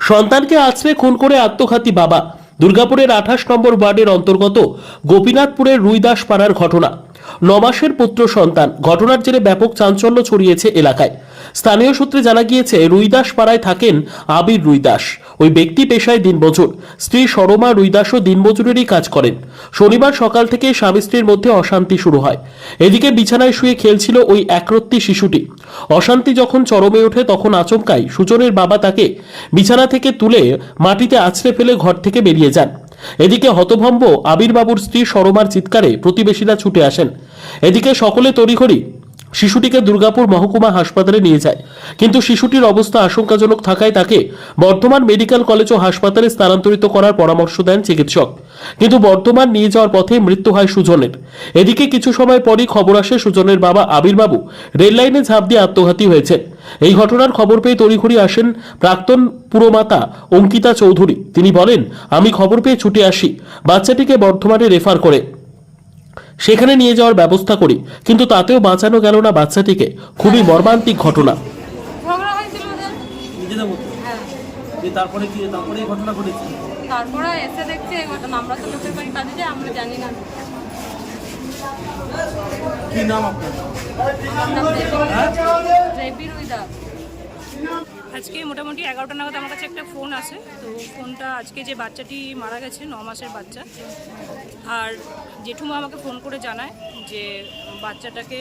সন্তানকে আছড়ে খুন করে আত্মঘাতী বাবা। দুর্গাপুরের আঠাশ নম্বর ওয়ার্ডের অন্তর্গত গোপীনাথপুরের রুইদাস পাড়ার ঘটনা। নমাসের পুত্র সন্তান। ঘটনার জেরে ব্যাপক চাঞ্চল্য ছড়িয়েছে এলাকায়। স্থানীয় সূত্রে জানা গিয়েছে, রুইদাস পাড়ায় থাকেন আবির রুইদাস। ওই ব্যক্তি পেশায় দিনমজুর। স্ত্রী সরমা রুইদাসও দিনমজুরেরই কাজ করেন। শনিবার সকাল থেকে স্বামী স্ত্রীর মধ্যে অশান্তি শুরু হয়। এদিকে বিছানায় শুয়ে খেলছিল ওই একরত্তি শিশুটি। অশান্তি যখন চরমে ওঠে তখন আচমকাই সুজনের বাবা তাকে বিছানা থেকে তুলে মাটিতে আছড়ে ফেলে ঘর থেকে বেরিয়ে যান। এদিকে হতভম্ব আবিরবাবুর স্ত্রী সরমার চিৎকারে প্রতিবেশীরা ছুটে আসেন। এদিকে সকলে তড়িঘড়ি শিশুটিকে দুর্গাপুর মহকুমা হাসপাতালে নিয়ে যায়। কিন্তু শিশুটির অবস্থা আশঙ্কাজনক থাকায় তাকে বর্ধমান মেডিকেল কলেজ ও হাসপাতালে স্থানান্তরিত করার পরামর্শ দেন চিকিৎসক। কিন্তু বর্ধমান নিয়ে যাওয়ার পথে মৃত্যু হয় সুজনের। এদিকে কিছু সময় পরই খবর আসে সুজনের বাবা আবিরবাবু রেললাইনে ঝাঁপ দিয়ে আত্মঘাতী হয়েছেন। এই ঘটনার খবর পেয়ে তড়িঘড়ি আসেন প্রাক্তন পুরমাতা অঙ্কিতা চৌধুরী। তিনি বলেন, আমি খবর পেয়ে ছুটে আসি। বাচ্চাটিকে বর্ধমানে রেফার করে। সেখানে নিয়ে যাওয়ার ব্যবস্থা করি কিন্তু তাতেও বাঁচানো গেল না বাচ্চাটিকে। খুবই মর্মান্তিক ঘটনা। হ্যাঁ। যে তারপরে কি তারপরে এই ঘটনা ঘটেছে? তারপরে এসে দেখছে এই ঘটনা আমরা তো লোকের বাড়ি কাজে যাই আমরা জানি না। কি নাম আপনার? আমার নাম রেবি রুইদা আজকে মোটামুটি এগারোটা নাগাদ আমার কাছে একটা ফোন আসে। তো ফোনটা আজকে যে বাচ্চাটি মারা গেছে, ন মাসের বাচ্চা, আর জেঠুমা আমাকে ফোন করে জানায় যে বাচ্চাটাকে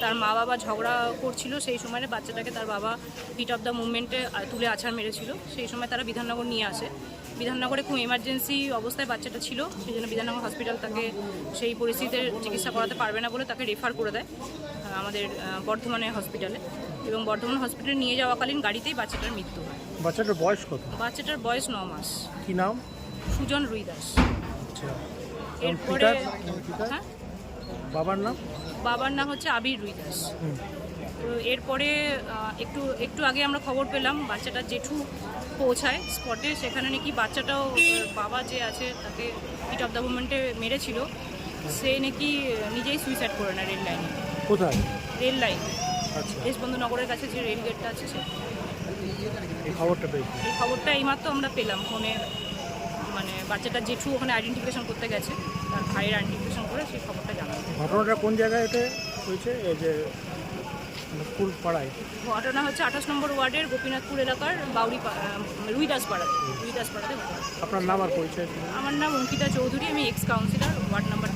তার মা বাবা ঝগড়া করছিল, সেই সময় বাচ্চাটাকে তার বাবা হিট অফ দ্য মুভমেন্টে তুলে আছাড় মেরেছিল। সেই সময় তারা বিধাননগর নিয়ে আসে। বিধাননগরে খুব এমার্জেন্সি অবস্থায় বাচ্চাটা ছিল, সেই জন্য বিধাননগর হসপিটাল তাকে সেই পরিস্থিতিতে চিকিৎসা করাতে পারবে না বলে তাকে রেফার করে দেয় আমাদের বর্ধমানে হসপিটালে এবং বর্ধমান হসপিটালে নিয়ে যাওয়াকালীন গাড়িতেই বাচ্চাটার মৃত্যু হয়। বাচ্চাটার বয়স কত? বাচ্চাটার বয়স ন মাস। কি নাম? সুজন রুই দাস আচ্ছা এরপরে হ্যাঁ? বাবার নাম? বাবার নাম হচ্ছে আবির রুই দাস তো এরপরে একটু একটু আগে আমরা খবর পেলাম বাচ্চাটা জেঠু পৌঁছায় স্পটে। সেখানে নাকি বাচ্চাটাও বাবা যে আছে তাকে হিট অফ দ্য মুভমেন্টে মেরেছিল। সে নাকি নিজেই সুইসাইড করে না রেল লাইনে। কোথায়? Rail line. দেশবন্ধু নগরের কাছে যে রেল গেটটা আছে সে। এই খবরটা পেয়েছি। এই খবরটা এইমাত্র আমরা পেলাম। ফোনে মানে বাচ্চাটা জেঠু ওখানে আইডেন্টিফিকেশন করতে গেছে। তার ভাইয়ের আইডেন্টিফিকেশন করে সেই খবরটা জানালো। ঘটনাটা কোন জায়গায় হয়েছে? এই যে মানে পাড়ায়। ঘটনা হচ্ছে আঠাশ নম্বর ওয়ার্ডের গোপীনাথপুর এলাকার বাউরি রুইদাস পাড়াতে রুইদাস পাড়াতে আপনার নাম আর পরিচয়? আমার নাম অঙ্কিতা চৌধুরী আমি এক্স কাউন্সিলর ওয়ার্ড নাম্বার